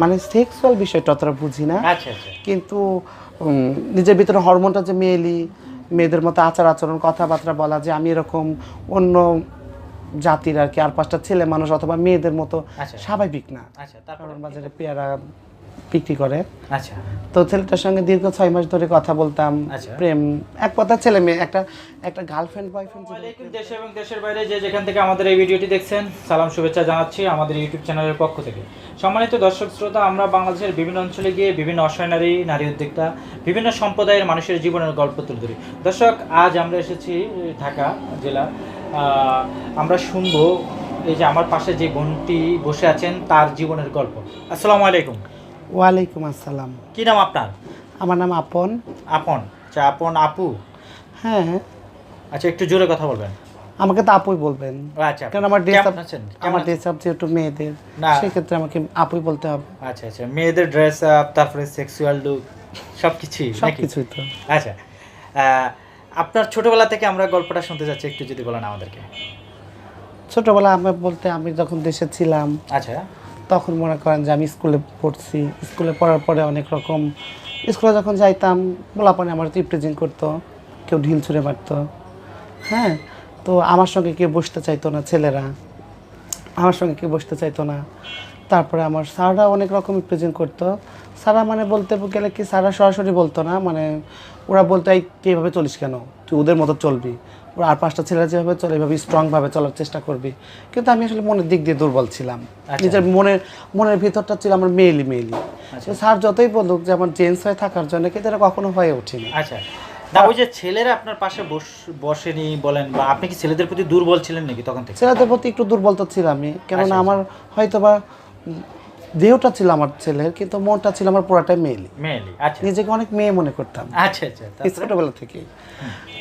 মানে সেক্সুয়াল বিষয়টা অতটা বুঝি না। আচ্ছা আচ্ছা। কিন্তু নিজের ভিতরে হরমোনটা যে মেয়েলি মেয়েদের মতো আচার আচরণ কথাবার্তা বলা যে আমি এরকম অন্য জাতির আর কি আর পাঁচটা ছেলে মানুষ অথবা মেয়েদের মতো আচ্ছা। স্বাভাবিক না। তার কারণ বাজারে পেয়ারা বিক্রি করে। আচ্ছা। তো ছেলেটার সঙ্গে দীর্ঘ ছয় মাস ধরে কথা বলতাম আচ্ছা। প্রেম এক কথা ছেলে মেয়ে একটা একটা গার্লফ্রেন্ড বয়ফ্রেন্ড দেশ এবং দেশের বাইরে যে যেখান থেকে আমাদের এই ভিডিওটি দেখছেন সালাম শুভেচ্ছা জানাচ্ছি আমাদের ইউটিউব চ্যানেলের পক্ষ থেকে। সম্মানিত দর্শক শ্রোতা আমরা বাংলাদেশের বিভিন্ন অঞ্চলে গিয়ে বিভিন্ন অসহায় নারী নারী উদ্যোক্তা বিভিন্ন সম্প্রদায়ের মানুষের জীবনের গল্প তুলে ধরি। দর্শক আজ আমরা এসেছি ঢাকা জেলা। আহ, আমরা শুনব এই যে আমার পাশে যে বোনটি বসে আছেন তার জীবনের গল্প। আসসালামু আলাইকুম। ওয়ালাইকুম আসসালাম। কি নাম আপনার? আমার নাম আপন। আপন? আচ্ছা আপন আপু? হ্যাঁ। আচ্ছা একটু জোরে কথা বলবেন। আমাকে তো আপুই বলবেন। আচ্ছা কারণ আমার ড্রেস আমার ড্রেস আপ যেহেতু মেয়েদের। সেক্ষেত্রে আমাকে আপুই বলতে হবে। আচ্ছা আচ্ছা মেয়েদের ড্রেস আপ তারপরে সেক্সুয়াল লুক সব কিছুই সব কিছুই তো। আচ্ছা আপনার ছোটবেলা থেকে আমরা গল্পটা শুনতে যাচ্ছি একটু যদি বলেন আমাদেরকে। ছোটবেলা আমি বলতে আমি যখন দেশে ছিলাম আচ্ছা। তখন মনে করেন যে আমি স্কুলে পড়ছি। স্কুলে পড়ার পরে অনেক রকম, স্কুলে যখন যাইতাম বলাপানে আমার রিপ্রেজেন্ট করতো, কেউ ঢিল ছুঁড়ে মারতো। হ্যাঁ? তো আমার সঙ্গে কেউ বসতে চাইতো না ছেলেরা। আমার সঙ্গে কেউ বসতে চাইতো না। তারপরে আমার স্যাররা অনেক রকম রিপ্রেজেন্ট করতো। স্যারা মানে বলতে গেলে কি স্যারা সরাসরি বলতো না মানে ওরা বলতো, এই, তুই চলিস কেন? তুই ওদের মতো চলবি। আর পাঁচটা ছেলেরা যেভাবে চলে এভাবে স্ট্রংভাবে চলার চেষ্টা করবি। কিন্তু আমি আসলে মনের দিক দিয়ে দুর্বল ছিলাম। নিজের মনের মনের ভিতরটা ছিল আমার মেয়েলি মেয়েলি। স্যার যতই বলুক যে আমার জেন্টস হয়ে থাকার জন্য কিন্তু এটা কখনো হয়ে ওঠেনি। আচ্ছা। না ওই যে ছেলেরা আপনার পাশে বস বসেনি বলেন বা আপনি কি ছেলেদের প্রতি দুর্বল ছিলেন নাকি তখন থেকে? ছেলেদের প্রতি একটু দুর্বল তো ছিলাম আমি। কেননা আচ্ছা, আমার হয়তো বা উম, দেহটা ছিল আমার ছেলের কিন্তু মনটা ছিল আমার পুরাটাই মেয়েলি। মেয়েলি আচ্ছা। নিজেকে অনেক মেয়ে মনে করতাম। আচ্ছা আচ্ছা ছোটবেলা থেকে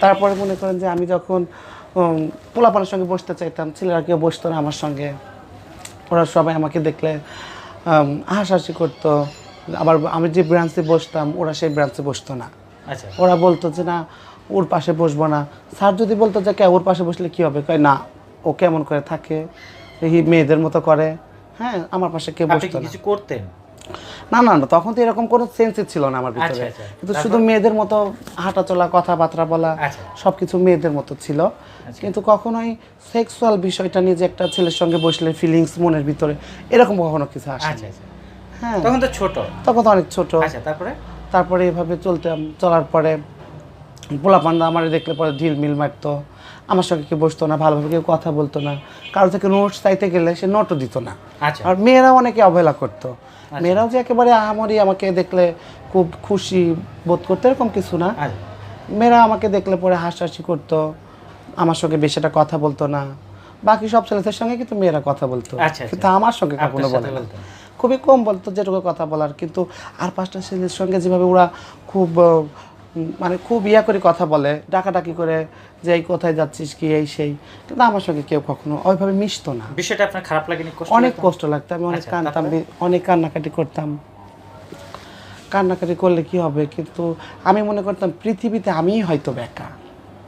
তারপরে মনে করেন যে আমি যখন পোলাপানের সঙ্গে বসতে চাইতাম ছেলেরা কেউ বসতো না আমার সঙ্গে। ওরা সবাই আমাকে দেখলে হাসাহাসি করতো। আবার আমি যে ব্রাঞ্চে বসতাম ওরা সেই ব্রাঞ্চে বসতো না। আচ্ছা। ওরা বলতো যে না ওর পাশে বসবো না। স্যার যদি বলতো যে কে ওর পাশে বসলে কি হবে? কয় না ও কেমন করে থাকে মেয়েদের মতো করে। হ্যাঁ আমার পাশে কেউ বসতো না। কিছু করতেন? না না না তখন তো এরকম কোনো সেন্সই ছিল না আমার ভিতরে। আচ্ছা, আচ্ছা। কিন্তু শুধু মেয়েদের মতো হাঁটা চলা কথাবার্তা বলা আচ্ছা। সব কিছু মেয়েদের মতো ছিল। কিন্তু কখনোই সেক্সুয়াল বিষয়টা নিয়ে যে একটা ছেলের সঙ্গে বসলে ফিলিংস মনের ভিতরে এরকম কখনো কিছু আসে হ্যাঁ। তখন তো ছোট। তখন তো অনেক ছোট। আচ্ছা তারপরে? তারপরে এভাবে চলতাম চলার পরে পোলাপান্ডা আমার দেখলে পরে ঢিল মিল মারতো। আমার সঙ্গে কেউ বসতো না ভালোভাবে কেউ কথা বলতো না। কারও থেকে নোটস চাইতে গেলে সে নোটও দিত না। আচ্ছা। আর মেয়েরাও অনেকে অবহেলা করতো। মেয়েরাও যে একেবারে আহামরি আমাকে দেখলে খুব খুশি বোধ করতো এরকম কিছু না। আচ্ছা। মেয়েরা আমাকে দেখলে পরে হাসাহাসি করতো। আমার সঙ্গে বেশি একটা কথা বলতো না। বাকি সব ছেলেদের সঙ্গে কিন্তু মেয়েরা কথা বলতো। আচ্ছা, আচ্ছা। কিন্তু আমার সঙ্গে কখনো বলে বলতো। খুবই কম বলতো যেটুকু কথা বলার। কিন্তু আর পাঁচটা ছেলের সঙ্গে যেভাবে ওরা খুব মানে খুব ইয়া করে কথা বলে ডাকাডাকি করে যে এই কোথায় যাচ্ছিস কি এই সেই। কিন্তু আমার সঙ্গে কেউ কখনো ওইভাবে মিশতো না। বিষয়টা আপনার খারাপ লাগেনি কষ্ট অনেক কষ্ট লাগতো আমি অনেক আচ্ছা, কানতাম অনেক কান্নাকাটি করতাম। কান্নাকাটি করলে কি হবে? কিন্তু আমি মনে করতাম পৃথিবীতে আমিই হয়তো বেকা।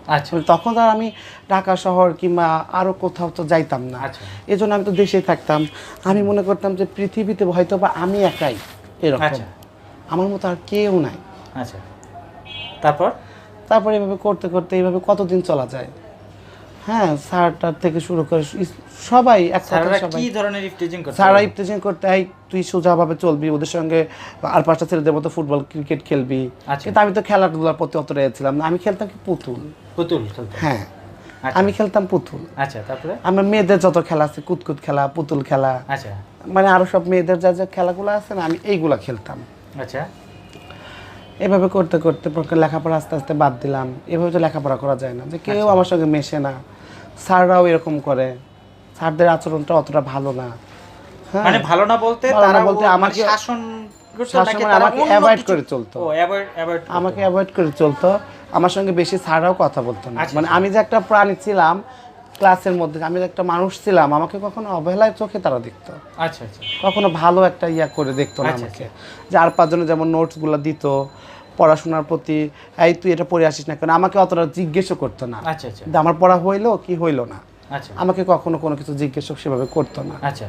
আচ্ছা। তখন তো আর আমি ঢাকা শহর কিংবা আরও কোথাও তো যাইতাম না। আচ্ছা। এই জন্য আমি তো দেশেই থাকতাম। আমি মনে করতাম যে পৃথিবীতে হয়তো বা আমি একাই এরকম। আচ্ছা। আমার মতো আর কেউ নাই। আচ্ছা। তারপর? তারপরে এভাবে করতে করতে এইভাবে কতদিন চলা যায়? হ্যাঁ স্যারটার থেকে শুরু করে সবাই এক সবাই। কি ধরনের ইফটিজিং করতে আই তুই সোজাভাবে চলবি ওদের সঙ্গে আর পাঁচটা ছেলেদের মতো ফুটবল ক্রিকেট খেলবি। আচ্ছা। কিন্তু আমি তো খেলাধুলার প্রতি অত ছিলাম না আমি খেলতাম কি পুতুল পুতুল। হ্যাঁ আচ্ছা। আমি খেলতাম পুতুল। আচ্ছা তারপরে? আমার মেয়েদের যত খেলা আছে কুতকুত খেলা পুতুল খেলা আচ্ছা। মানে আরও সব মেয়েদের যা যা খেলাগুলো আছে না আমি এইগুলা খেলতাম। আচ্ছা। এভাবে করতে করতে লেখাপড়া আস্তে আস্তে বাদ দিলাম। এভাবে তো লেখাপড়া করা যায় না যে কেউ আচ্ছা। আমার সঙ্গে মেশে না। স্যাররাও এরকম করে। স্যারদের আচরণটা অতটা ভালো না। হ্যাঁ। মানে ভালো না বলতে তারা বলতে ও- আমাকে- মানে শাসন আমাকে করে চলতো। অ্যাভয়েড অ্যাভয়েড আমাকে অ্যাভয়েড করে চলতো। আমার সঙ্গে বেশি স্যাররাও কথা বলতো না। আচ্ছা, মানে আমি যে একটা প্রাণী ছিলাম ক্লাসের মধ্যে আমি একটা মানুষ ছিলাম আমাকে কখনো অবহেলায় চোখে তারা দেখতো। আচ্ছা আচ্ছা। কখনো ভালো একটা ইয়া করে দেখতো না আচ্ছা, আমাকে। যে আর পাঁচজনে যেমন নোটসগুলো দিত পড়াশোনার প্রতি এই তুই এটা পড়ে আসিস না কেন? আমাকে অতটা জিজ্ঞেসও করতো না। আচ্ছা আচ্ছা। আমার পড়া হইল কি হইল না? আচ্ছা। আমাকে কখনো কোনো কিছু জিজ্ঞেস সেভাবে করতো না। আচ্ছা।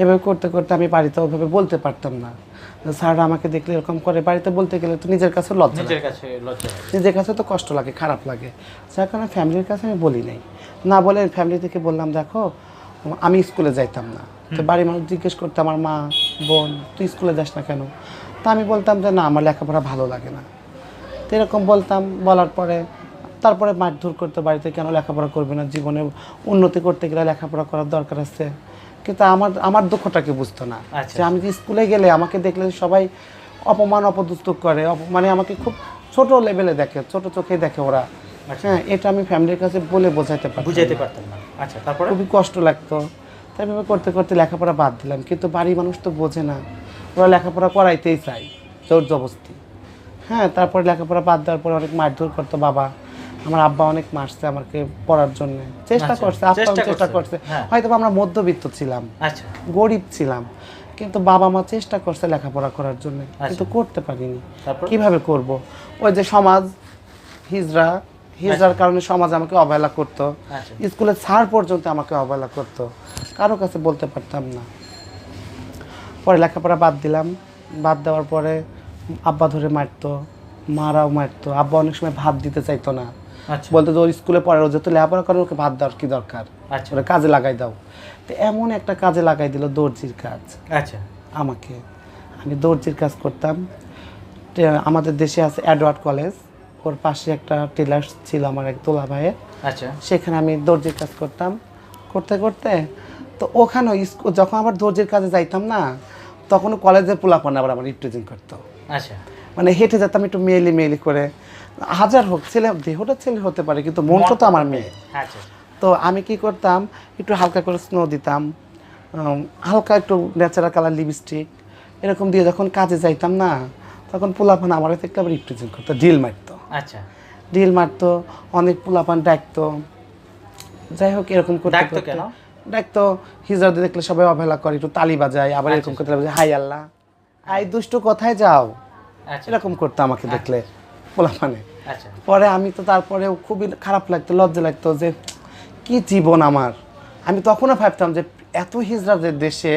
এভাবে করতে করতে আমি বাড়িতে ওইভাবে বলতে পারতাম না। স্যাররা আমাকে দেখলে এরকম করে বাড়িতে বলতে গেলে তো নিজের কাছে লজ্জা নিজের কাছে লজ্জা নিজের কাছে তো কষ্ট লাগে খারাপ লাগে। যার কারণে ফ্যামিলির কাছে আমি বলি নাই। না বলে ফ্যামিলি থেকে বললাম দেখো আমি স্কুলে যাইতাম না। তো বাড়ির মানুষ জিজ্ঞেস করতো আমার মা বোন তুই স্কুলে যাস না কেন? তা আমি বলতাম যে না আমার লেখাপড়া ভালো লাগে না। তো এরকম বলতাম। বলার পরে তারপরে মারধর করতে বাড়িতে কেন লেখাপড়া করবে না? জীবনে উন্নতি করতে গেলে লেখাপড়া করার দরকার আছে। কিন্তু আমার আমার দুঃখটাকে বুঝতো না। আচ্ছা। যে আমি যে স্কুলে গেলে আমাকে দেখলে সবাই অপমান অপদস্থ করে মানে আমাকে খুব ছোট লেভেলে দেখে ছোট চোখে দেখে ওরা। আচ্ছা। হ্যাঁ এটা আমি ফ্যামিলির কাছে বলে বোঝাতে পারি বুঝাইতে পারতাম না। আচ্ছা তারপরে? খুবই কষ্ট লাগতো। তাই এভাবে করতে করতে লেখাপড়া বাদ দিলাম। কিন্তু বাড়ির মানুষ তো বোঝে না। ওরা লেখাপড়া করাইতেই চাই জোর জবস্তি হ্যাঁ তারপরে লেখাপড়া বাদ দেওয়ার পরে অনেক মারধর করতো বাবা। আমার আব্বা অনেক মারছে আমাকে পড়ার জন্য। চেষ্টা আচ্ছা, করছে আপ্রাণ চেষ্টা করছে, হ্যাঁ। হয়তো আমরা মধ্যবিত্ত ছিলাম আচ্ছা। গরিব ছিলাম কিন্তু বাবা মা চেষ্টা করছে লেখাপড়া করার জন্য কিন্তু করতে পারিনি। কীভাবে করব? ওই যে সমাজ হিজরা হিজরার কারণে সমাজ আমাকে অবহেলা করতো। স্কুলে ছাড় পর্যন্ত আমাকে অবহেলা করতো। কারও কাছে বলতে পারতাম না। পরে লেখাপড়া বাদ দিলাম। বাদ দেওয়ার পরে আব্বা ধরে মারতো মারাও মারতো। আব্বা অনেক সময় ভাত দিতে চাইতো না। আচ্ছা বলতো যে ওর স্কুলে পড়ার যেহেতু লেখাপড়া করে ওকে ভাত দেওয়ার কি দরকার? আচ্ছা। ওরা কাজে লাগাই দাও। তো এমন একটা কাজে লাগাই দিল দর্জির কাজ। আচ্ছা। আমাকে। আমি দর্জির কাজ করতাম। আমাদের দেশে আছে অ্যাডওয়ার্ড কলেজ। ওর পাশে একটা টেলার ছিল আমার এক দোলা ভাইয়ের। আচ্ছা। সেখানে আমি দর্জির কাজ করতাম। করতে করতে তো ওখানে যখন আবার দর্জির কাজে যাইতাম না তখন কলেজের পোলাপান আবার আমার রিপ্রেজেন্ট করতো। আচ্ছা। মানে হেঁটে যেতাম একটু মেয়েলি মেয়েলি করে। হাজার হোক ছেলে দেহটা ছেলে হতে পারে কিন্তু মনটা তো আমার মেয়ে। আচ্ছা তো আমি কি করতাম একটু হালকা করে স্নো দিতাম হালকা একটু ন্যাচারাল কালার লিপস্টিক এরকম দিয়ে যখন কাজে যাইতাম না তখন পোলাপান আমার থেকে আবার রিপ্রেজেন্ট করতো ডিল মারতো। আচ্ছা। ডিল মারতো অনেক পোলাপান ডাকতো। যাই হোক এরকম করতে কেন? ডাকতো হিজড়াদের দেখলে সবাই অবহেলা করে একটু তালি বাজায় আবার এরকম করতে হাই আল্লাহ। আই দুষ্টু কথায় যাও? আচ্ছা এরকম করতো আমাকে দেখলে পোলাপানে। আচ্ছা। পরে আমি তো তারপরেও খুবই খারাপ লাগতো লজ্জা লাগতো যে কি জীবন আমার। আমি তখনও ভাবতাম যে এত হিজড়াদের দেশে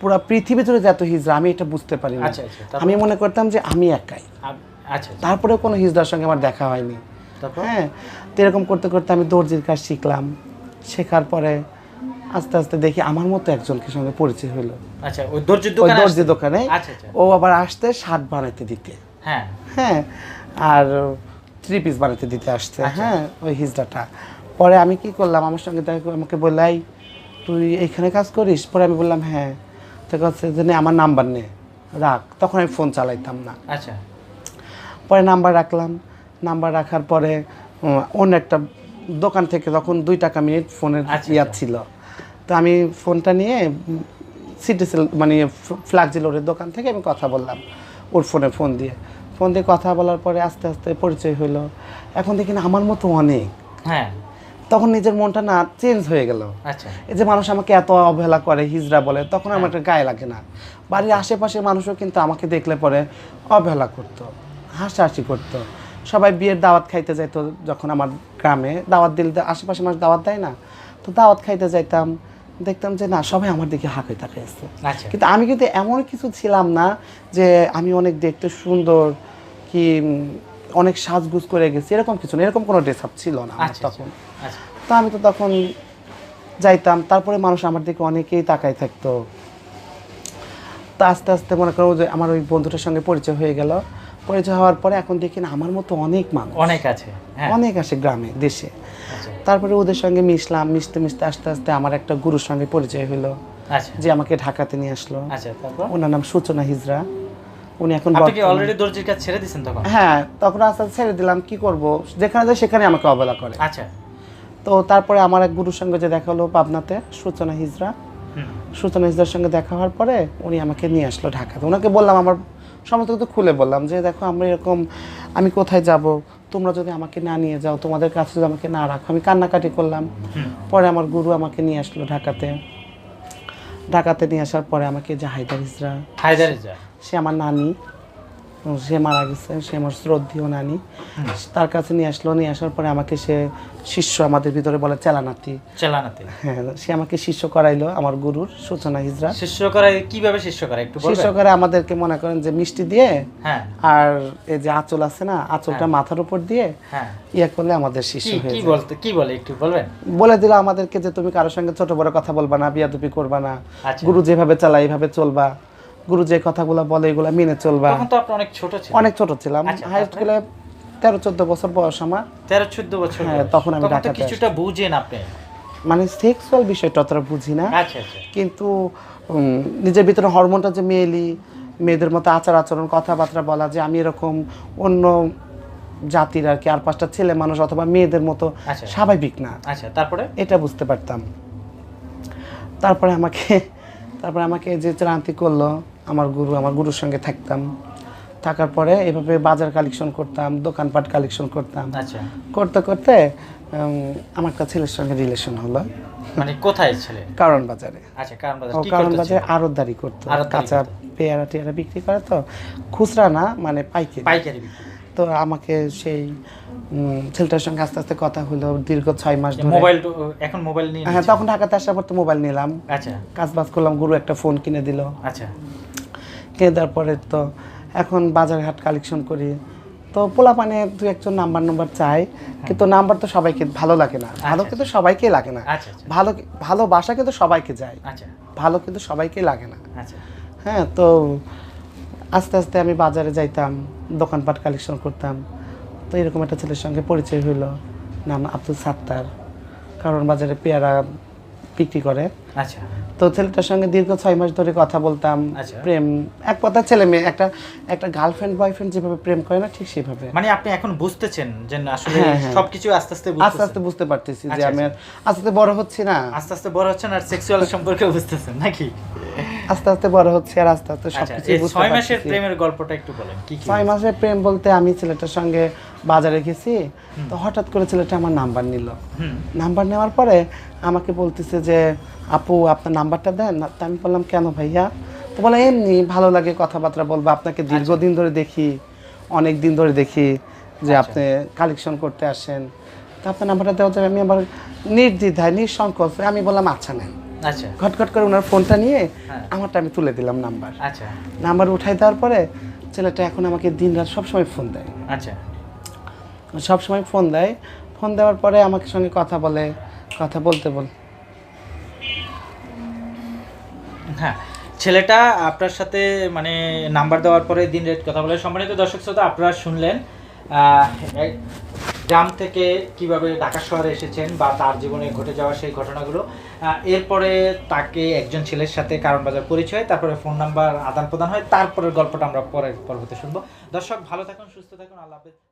পুরো পৃথিবী জুড়ে যে এত হিজড়া আমি এটা বুঝতে পারি না। আচ্ছা, আচ্ছা, তারপর? আমি মনে করতাম যে আমি একাই। আচ্ছা তারপরেও কোনো হিজড়ার সঙ্গে আমার দেখা হয়নি। হ্যাঁ তো এরকম করতে করতে আমি দর্জির কাজ শিখলাম। শেখার পরে আস্তে আস্তে দেখি আমার মতো একজনকে সঙ্গে পরিচয় হলো। আচ্ছা ওই দর্জির দোকানে আচ্ছা আচ্ছা। ও আবার আসতে শার্ট বানাইতে দিতে। হ্যাঁ। হ্যাঁ আর থ্রি পিস বানাতে দিতে আসছে। আচ্ছা। হ্যাঁ ওই হিজড়াটা। পরে আমি কি করলাম আমার সঙ্গে দেখা আমাকে বললাই তুই এইখানে কাজ করিস? পরে আমি বললাম হ্যাঁ। তো কাছে যে আমার নাম্বার নে রাখ। তখন আমি ফোন চালাইতাম না। আচ্ছা। পরে নাম্বার রাখলাম। নাম্বার রাখার পরে অন্য একটা দোকান থেকে তখন দুই টাকা মিনিট ফোনের ইয়া। ছিল। তো আমি ফোনটা নিয়ে সিটি সেল মানে ফ্ল্যাগজিল ওর দোকান থেকে আমি কথা বললাম ওর ফোনে ফোন দিয়ে। ফোন দিয়ে কথা বলার পরে আস্তে আস্তে পরিচয় হলো। এখন দেখি না আমার মতো অনেক। হ্যাঁ। তখন নিজের মনটা না চেঞ্জ হয়ে গেল। আচ্ছা। এই যে মানুষ আমাকে এত অবহেলা করে হিজড়া বলে তখন আমার একটা গায়ে লাগে না। বাড়ির আশেপাশের মানুষও কিন্তু আমাকে দেখলে পরে অবহেলা করতো হাসাহাসি করতো। সবাই বিয়ের দাওয়াত খাইতে যাইতো যখন আমার গ্রামে। দাওয়াত দিলে আশেপাশে মানুষ দাওয়াত দেয় না। তো দাওয়াত খাইতে যাইতাম। দেখতাম যে না সবাই আমার দিকে হাঁকে তাকাইছে আচ্ছা। কিন্তু আমি কিন্তু এমন কিছু ছিলাম না যে আমি অনেক দেখতে সুন্দর কি অনেক সাজগুজ করে গেছি এরকম কিছু না এরকম কোনো ড্রেস আপ ছিল না আচ্ছা তখন। আচ্ছা তো আমি তো তখন যাইতাম তারপরে মানুষ আমার দিকে অনেকেই তাকাই থাকতো। তো আস্তে আস্তে মনে করো যে আমার ওই বন্ধুটার সঙ্গে পরিচয় হয়ে গেল। পরিচয় হওয়ার পরে এখন দেখি না আমার মতো অনেক মানুষ অনেক আছে হ্যাঁ। অনেক আছে গ্রামে দেশে। তারপরে ওদের সঙ্গে মিশলাম মিশতে মিশতে আস্তে আস্তে আমার একটা গুরুর সঙ্গে পরিচয় হলো। আচ্ছা। যে আমাকে ঢাকাতে নিয়ে আসলো। আচ্ছা ওনার নাম সূচনা হিজরা। উনি এখন আপনি অলরেডি দর্জির কাজ ছেড়ে দিয়েছেন তখন? হ্যাঁ তখন আস্তে আস্তে ছেড়ে দিলাম কি করব? যেখানে যাই সেখানে আমাকে অবহেলা করে। আচ্ছা। তো তারপরে আমার এক গুরুর সঙ্গে যে দেখা হলো পাবনাতে সূচনা হিজরা। সূচনা হিজরার সঙ্গে দেখা হওয়ার পরে উনি আমাকে নিয়ে আসলো ঢাকাতে। ওনাকে বললাম আমার সমস্ত কিছু খুলে বললাম যে দেখো আমরা এরকম আমি কোথায় যাব? তোমরা যদি আমাকে না নিয়ে যাও তোমাদের কাছে যদি আমাকে না রাখো আমি কান্নাকাটি করলাম। পরে আমার গুরু আমাকে নিয়ে আসলো ঢাকাতে। ঢাকাতে নিয়ে আসার পরে আমাকে যে হায়দার ইসরা হায়দার ইসরা সে আমার নানি। সে মারা গেছে সে আমার শ্রদ্ধীয় নানি। তার কাছে নিয়ে আসলো নিয়ে আসার পরে আমাকে সে শিষ্য আমাদের ভিতরে বলে চেলানাতি। চালানাতে। হ্যাঁ সে আমাকে শিষ্য করাইলো আমার গুরুর সূচনা হিজরা শিষ্য করায় কীভাবে শিষ্য করায় একটু শিষ্য করে আমাদেরকে মনে করেন যে মিষ্টি দিয়ে হ্যাঁ। আর এই যে আঁচল আছে না আঁচলটা মাথার উপর দিয়ে হ্যাঁ। ইয়ে করলে আমাদের শিষ্য হয়ে কি বলতে কি বলে একটু বলবেন? বলে দিল আমাদেরকে যে তুমি কারোর সঙ্গে ছোট বড় কথা বলবা না বিয়াদুপি করবা না আচ্ছা। গুরু যেভাবে চালায় এইভাবে চলবা। গুরু যে কথাগুলো বলে এগুলো মেনে চলবা। তখন তো আপনি অনেক ছোট ছিলেন। অনেক ছোট ছিলাম। আচ্ছা, হাই স্কুলে তেরো চোদ্দ বছর বয়স আমার। তেরো চোদ্দ বছর হ্যাঁ, তখন আমি তো কিছুটা বুঝেন আপনি। মানে সেক্সুয়াল বিষয়টা অতটা বুঝি না। আচ্ছা আচ্ছা। কিন্তু নিজের ভিতরে হরমোনটা যে মেয়েলি মেয়েদের মতো আচার আচরণ কথাবার্তা বলা যে আমি এরকম অন্য জাতির আর কি আর পাঁচটা ছেলে মানুষ অথবা মেয়েদের মতো। স্বাভাবিক না। আচ্ছা তারপরে? এটা বুঝতে পারতাম। তারপরে আমাকে তারপরে আমাকে যে ক্রান্তি করল আমার গুরু আমার গুরুর সঙ্গে থাকতাম। থাকার পরে এভাবে বাজার কালেকশন করতাম দোকানপাট কালেকশন করতাম। আচ্ছা। করতে করতে আমার একটা ছেলের সঙ্গে রিলেশন হলো। মানে কোথায় ছিলেন কারণ বাজারে। আচ্ছা কারণ বাজার। কারণ বাজারে আড়তদারি করতো। কাঁচা পেয়ারা টেয়ারা বিক্রি করে তো। খুচরা না মানে পাইকারি। পাইকারি তো আমাকে সেই ছেলেটার সঙ্গে আস্তে আস্তে কথা হলো দীর্ঘ ছয় মাস ধরে। মোবাইল এখন মোবাইল নিয়ে হ্যাঁ তখন ঢাকাতে আসার পর তো মোবাইল নিলাম। আচ্ছা। কাজ বাজ করলাম গুরু একটা ফোন কিনে দিল। আচ্ছা। কিনে দেওয়ার পরে তো এখন বাজার ঘাট কালেকশন করি। তো পোলা পানে দু একজন নাম্বার নাম্বার চাই কিন্তু নাম্বার তো সবাইকে ভালো লাগে না। ভালো কিন্তু সবাইকে লাগে না। আচ্ছা আচ্ছা। ভালো ভালোবাসা কিন্তু সবাইকে যায়। আচ্ছা। ভালো কিন্তু সবাইকে লাগে না। আচ্ছা। হ্যাঁ তো আস্তে আস্তে আমি বাজারে যাইতাম দোকানপাট কালেকশন করতাম। তো এরকম একটা ছেলের সঙ্গে পরিচয় হইল নাম আব্দুল সাত্তার। কারণ বাজারে পেয়ারা বিক্রি করে। আচ্ছা। তো ছেলেটার সঙ্গে দীর্ঘ ছয় মাস ধরে কথা বলতাম আচ্ছা। প্রেম এক কথা ছেলে মেয়ে একটা একটা গার্লফ্রেন্ড বয়ফ্রেন্ড যেভাবে প্রেম করে না ঠিক সেভাবে। মানে আপনি এখন বুঝতেছেন যে আসলে হ্যাঁ, হ্যাঁ। সবকিছু আস্তে আস্তে আস্তে আস্তে বুঝতে পারতেছি যে আচ্ছা, আমি আস্তে আস্তে বড় হচ্ছি না। আস্তে আস্তে বড় হচ্ছেন আর সেক্সুয়াল সম্পর্কে বুঝতেছেন নাকি? আস্তে আস্তে বড় হচ্ছে আর আস্তে আস্তে আচ্ছা সবকিছু বুঝতে ছয় মাসের প্রেমের গল্পটা একটু বলেন কি কি ছয় মাসের প্রেম বলতে আমি ছেলেটার সঙ্গে বাজারে গেছি তো হঠাৎ করে ছেলেটা আমার নাম্বার নিল। নাম্বার নেওয়ার পরে আমাকে বলতেছে যে আপু আপনার নাম্বারটা দেন? তো আমি বললাম কেন ভাইয়া? তো বলে এমনি ভালো লাগে কথাবার্তা বলব আপনাকে দীর্ঘদিন ধরে দেখি অনেক দিন ধরে দেখি যে আপনি কালেকশন করতে আসেন। তো আপনার নাম্বারটা দেওয়া যাবে আমি আবার নির্দ্বিধায় নিঃসংকোচে আমি বললাম আচ্ছা নেন। আচ্ছা। ঘটঘট করে ওনার ফোনটা নিয়ে হ্যাঁ। আমারটা আমি তুলে দিলাম নাম্বার। আচ্ছা। নাম্বার উঠাই দেওয়ার পরে ছেলেটা এখন আমাকে দিন রাত সবসময় ফোন দেয়। আচ্ছা। সব সময় ফোন দেয়। ফোন দেওয়ার পরে আমাকে সঙ্গে কথা বলে কথা বলতে বল হ্যাঁ ছেলেটা আপনার সাথে মানে নাম্বার দেওয়ার পরে দিন রেট কথা বলে। সম্মানিত দর্শক শ্রোতা আপনারা শুনলেন গ্রাম থেকে কীভাবে ঢাকা শহরে এসেছেন বা তার জীবনে ঘটে যাওয়া সেই ঘটনাগুলো এরপরে তাকে একজন ছেলের সাথে কারণ বাজার পরিচয়, তারপরে ফোন নাম্বার আদান প্রদান হয়, তারপরের গল্পটা আমরা পরের পর্বতে শুনব। দর্শক, ভালো থাকুন, সুস্থ থাকুন, আল্লাহ হাফেজ।